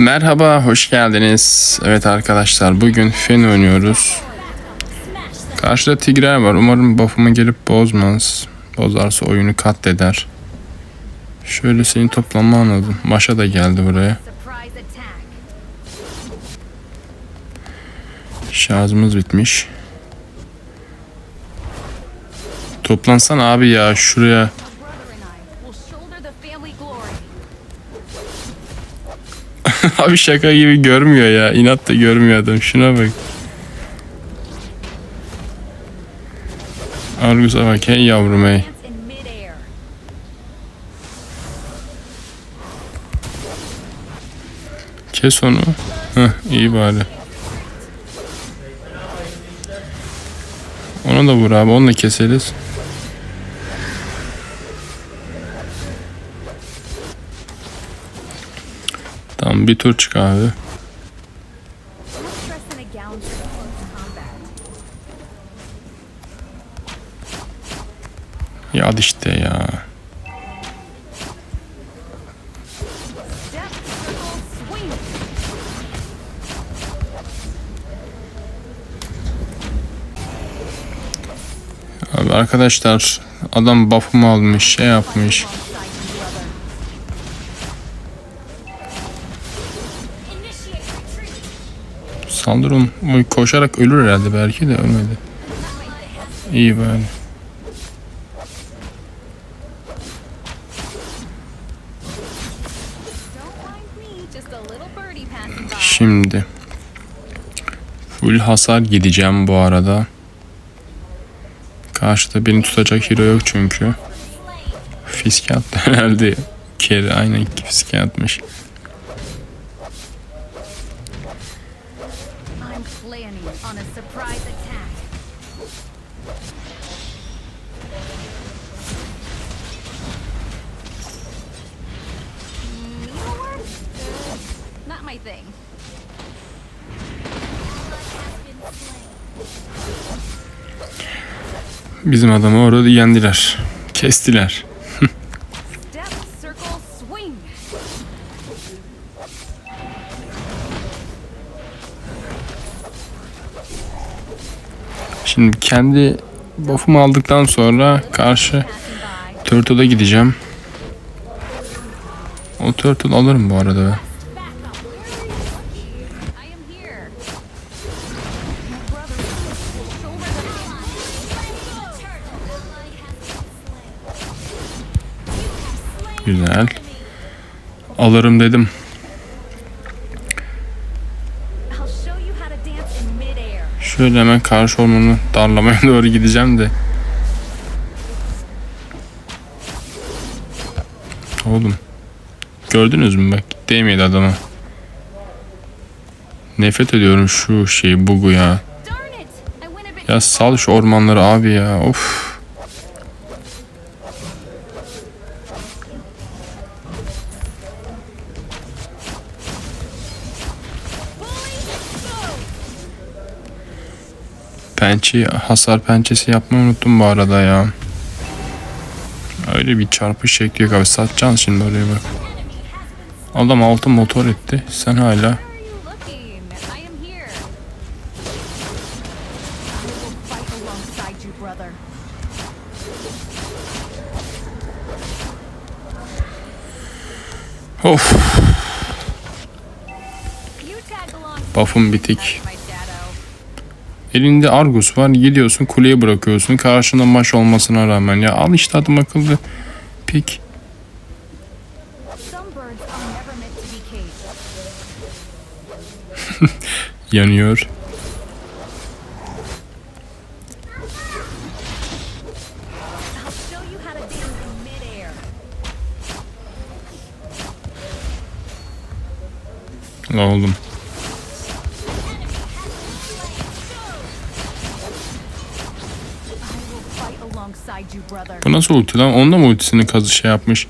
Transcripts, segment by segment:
Merhaba, hoş geldiniz. Evet arkadaşlar, bugün Fen oynuyoruz. Karşıda Tigrer var. Umarım buff'ıma gelip bozmaz. Bozarsa oyunu katleder. Şöyle seni toplanma anladım. Maşa da geldi buraya. Şarjımız bitmiş. Toplansana abi ya şuraya. abi şaka gibi görmüyor ya. İnat da görmüyor adam. Şuna bak. Argus'a bak hey yavrum hey. Kes onu. Heh, iyi bari. Onu da vur abi. Onu da keseriz. Tamam bir tur çık abi. Ya hadi işte ya. Abi arkadaşlar adam buff'ımı almış şey yapmış. O koşarak ölür herhalde belki de ölmedi. İyi by. Şimdi full hasar gideceğim bu arada. Karşıda beni tutacak hero yok çünkü. Fiske attı herhalde. Kere aynen fiske atmış. Thing. Bizim adamı orada yendiler. Kestiler. Şimdi kendi buff'umu aldıktan sonra karşı. Turtle'a gideceğim. O Turtle alırım bu arada ben. Güzel. Alırım dedim. Şöyle hemen karşı ormanı darlamaya doğru gideceğim de. Oğlum. Gördünüz mü bak değmedi adama. Nefret ediyorum şu şeyi bugu ya. Ya sal şu ormanları abi ya. Of. Pençe hasar pençesi yapmayı unuttum bu arada ya. Öyle bir çarpış şekli abi. Satacaksın şimdi oraya bak. Adam altı motor etti. Sen hala of buff'um bitik. Elinde Argus var gidiyorsun kuleye bırakıyorsun. Karşında maç olmasına rağmen ya al işte adım akıllı. Pik. Some birds Bu nasıl ulti lan? Onda mı ultisini kazı şey yapmış?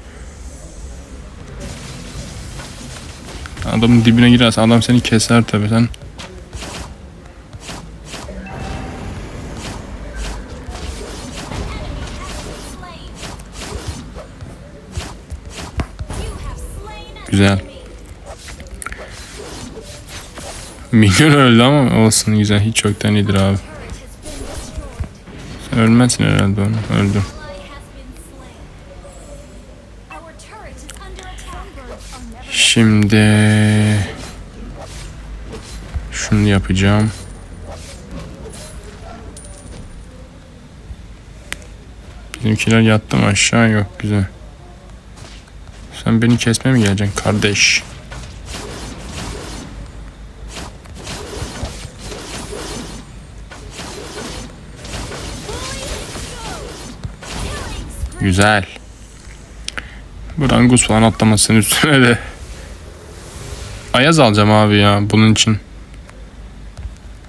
Adamın dibine girersen adam seni keser tabi sen. Güzel. Minyon öldü ama olsun güzel. Hiç yoktan iyidir abi. Sen ölmezsin herhalde onu. Öldüm. Şimdi şunu yapacağım. Bizimkiler yattı mı aşağı yok güzel. Sen beni kesmeye mi geleceksin kardeş? Güzel. Brangus falan atlamasın üstüne de. Ayaz alacağım abi ya bunun için.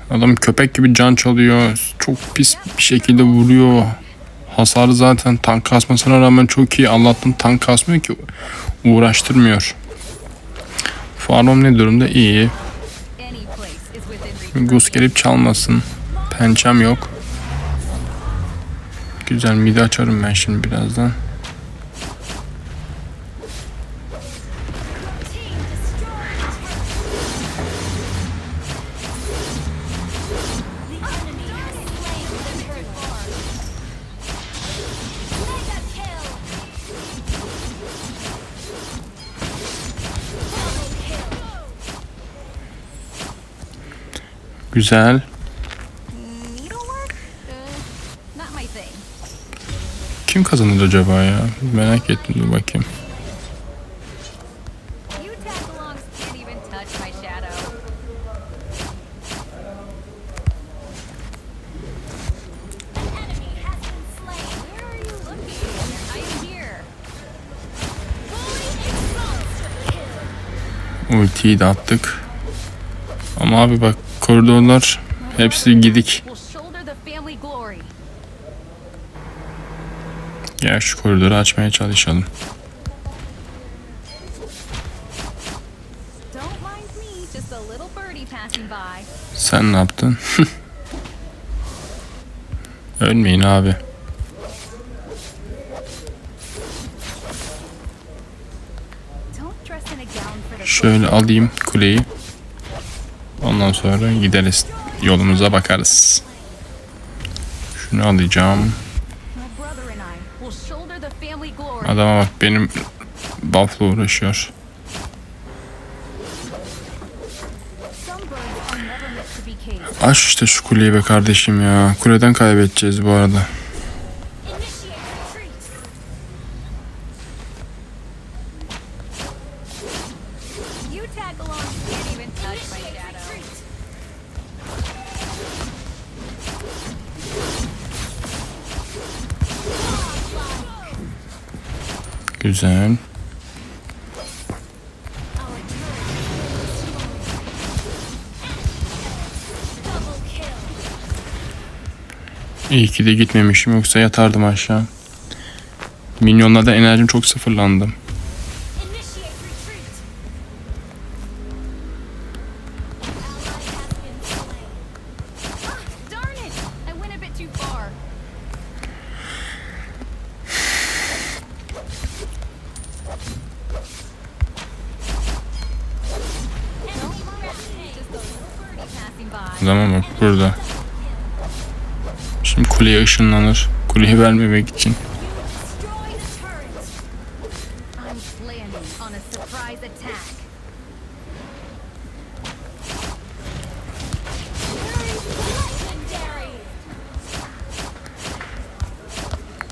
Adam köpek gibi can çalıyor. Çok pis bir şekilde vuruyor. Hasarı zaten tank kasmasına rağmen çok iyi. Allah'tan tank kasmıyor ki. Uğraştırmıyor. Farom ne durumda? İyi. Gus gelip çalmasın. Pençem yok. Güzel midi açarım ben şimdi birazdan. The Kim kazanır acaba ya? Merak ettim dur bakayım. Ultiyi de attık. Ama abi bak koridorlar hepsi gidik. Gel şu koridoru açmaya çalışalım. Sen ne yaptın? Ölmeyin abi. Şöyle alayım kuleyi. Ondan sonra gideriz. Yolumuza bakarız. Şunu alacağım. Adama bak benim buff'la uğraşıyor. Aç işte şu kuleyi be kardeşim ya. Kuleden kaybedeceğiz bu arada. You tag-alongs can't even touch my shadow. Güzel. İyi ki de gitmemişim yoksa yatardım aşağı. Minyonlarda enerjim çok sıfırlandı. Zaman bak burada. Şimdi kuleye ışınlanır. Kuleyi vermemek için.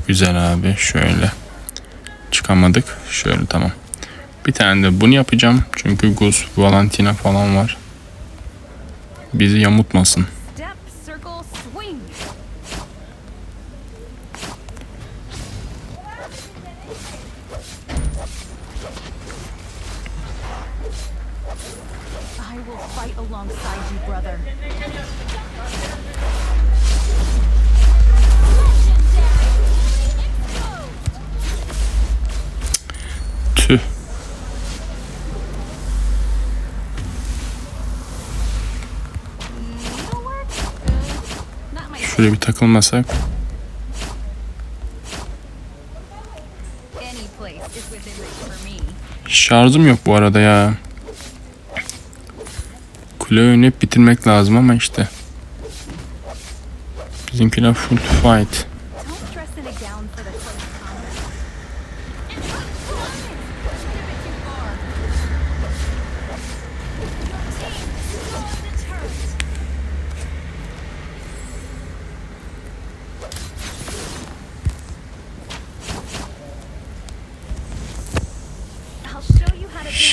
Güzel abi şöyle. Çıkamadık. Şöyle tamam. Bir tane de bunu yapacağım. Çünkü Gus, Valentina falan var. Bizi yamutmasın. Şöyle bir takılmasak. Şarjım yok bu arada ya. Kule oynayıp bitirmek lazım ama işte. Bizimkiler full fight.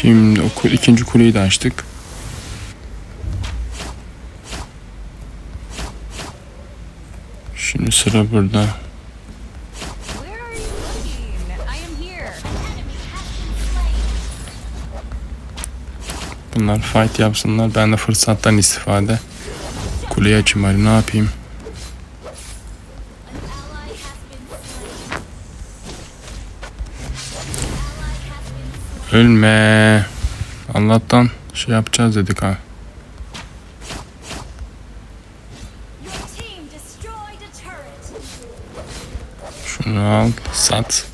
Şimdi o ikinci kuleyi de açtık. Şimdi sıra burada. Bunlar fight yapsınlar. Ben de fırsattan istifade. Kuleyi açayım bari ne yapayım. Ölme. Allah'tan şey yapacağız dedik ha. Şunu al, sat.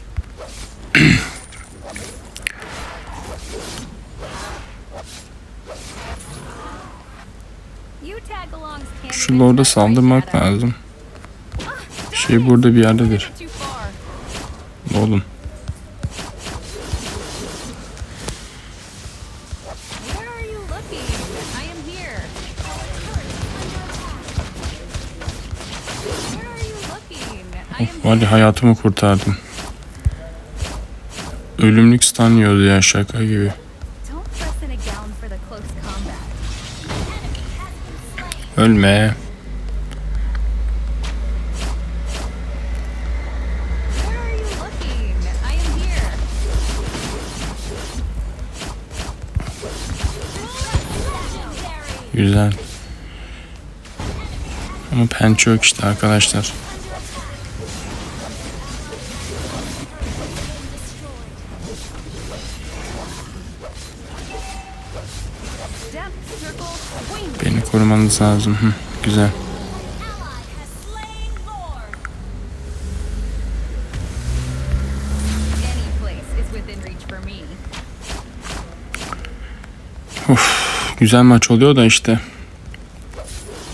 Şu lorda saldırmak lazım. Şey burada bir yerdedir. Oğlum. I am Of, hadi hayatımı kurtardın. Ölümlük stun yiyordu ya şaka gibi. Ölme. Güzel. Ama pençe yok işte arkadaşlar. İs within reach for me. Güzel maç oluyor da işte.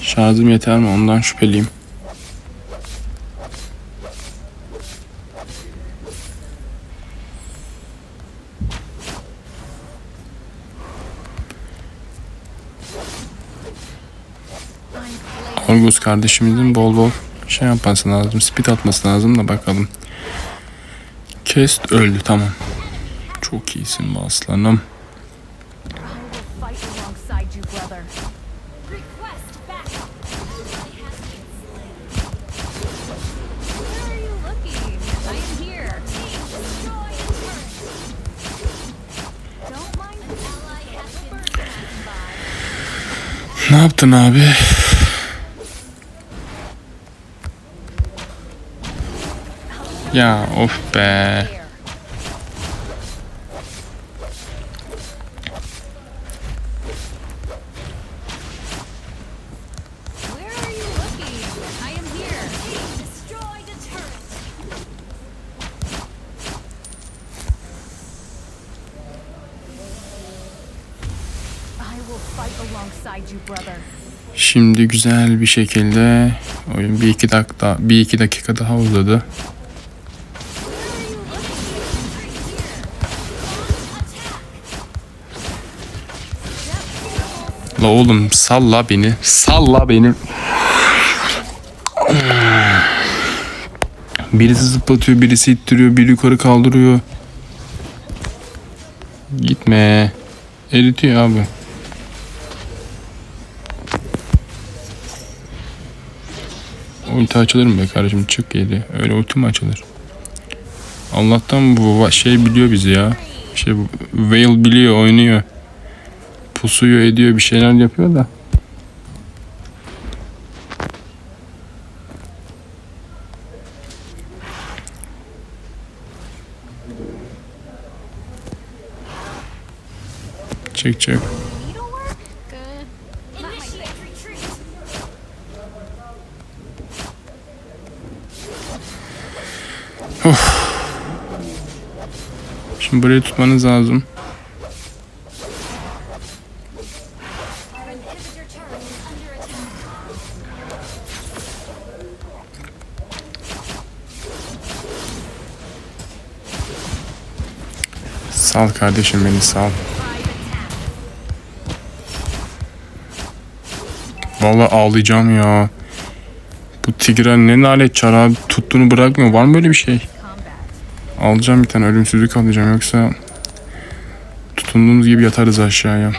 Şarjım yeter mi ondan şüpheliyim. Kardeşimizin bol bol şey yapması lazım. Speed atması lazım da bakalım. Kest öldü tamam. Çok iyisin be aslanım. I will fight alongside you, brother. Şimdi güzel bir şekilde oyun bir iki dakika bir iki dakika daha uzadı. Oğlum salla beni. Salla beni. Birisi zıplatıyor, birisi ittiriyor, biri yukarı kaldırıyor. Gitme. Eritiyor abi. Ulti açılır mı be kardeşim? Çık geri. Öyle ulti mi açılır? Allah'tan bu şey biliyor bizi ya. Şey Veil biliyor, oynuyor. Pusuyor, ediyor, bir şeyler yapıyor da. Çık çık. Retreat. Şimdi burayı tutmanız lazım. Sal kardeşim beni sal. Vallahi ağlayacağım ya. Bu Tigra ne nalet çar abi. Tuttuğunu bırakmıyor. Var mı böyle bir şey? Alacağım bir tane ölümsüzlük alacağım yoksa tutunduğumuz gibi yatarız aşağıya.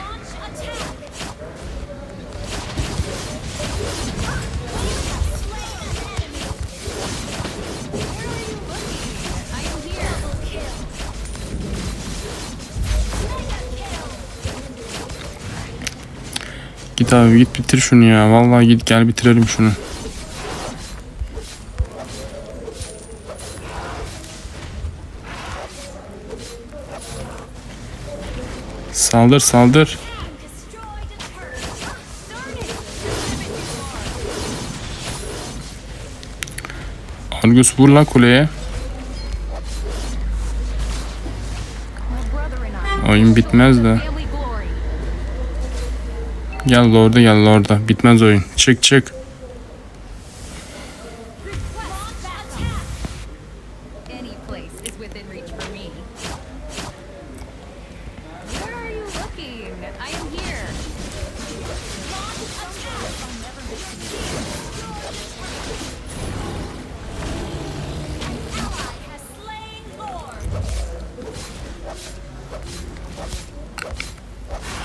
Git abi git bitir şunu ya. Vallahi git gel bitirelim şunu. Saldır saldır. Argus vur lan kuleye. Oyun bitmez de. Gel Lord'a gel Lord'a. Bitmez oyun. Çık çık.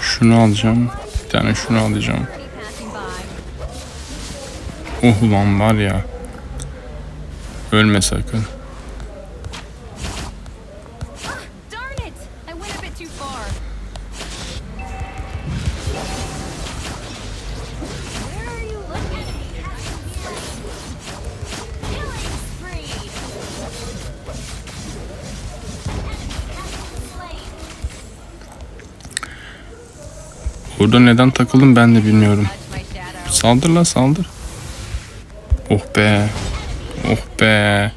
Şunu alacağım. Tane şunu alacağım. Oh ulan var ya. Ölme sakın. Burada neden takıldım ben de bilmiyorum. Saldır la saldır. Oh be. Oh be.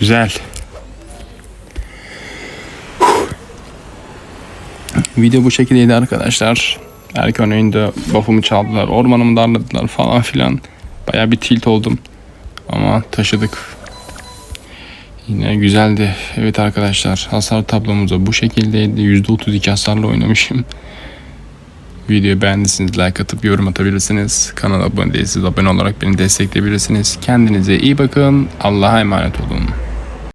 Güzel. Video bu şekildeydi arkadaşlar. Erken oyunda buff'ımı çaldılar, ormanımı darladılar falan filan. Baya bir tilt oldum. Ama taşıdık. Yine güzeldi. Evet arkadaşlar hasar tablomuz da bu şekildeydi. %32 hasarla oynamışım. Videoyu beğendiyseniz like atıp yorum atabilirsiniz. Kanala abone değilseniz abone olarak beni destekleyebilirsiniz. Kendinize iyi bakın. Allah'a emanet olun.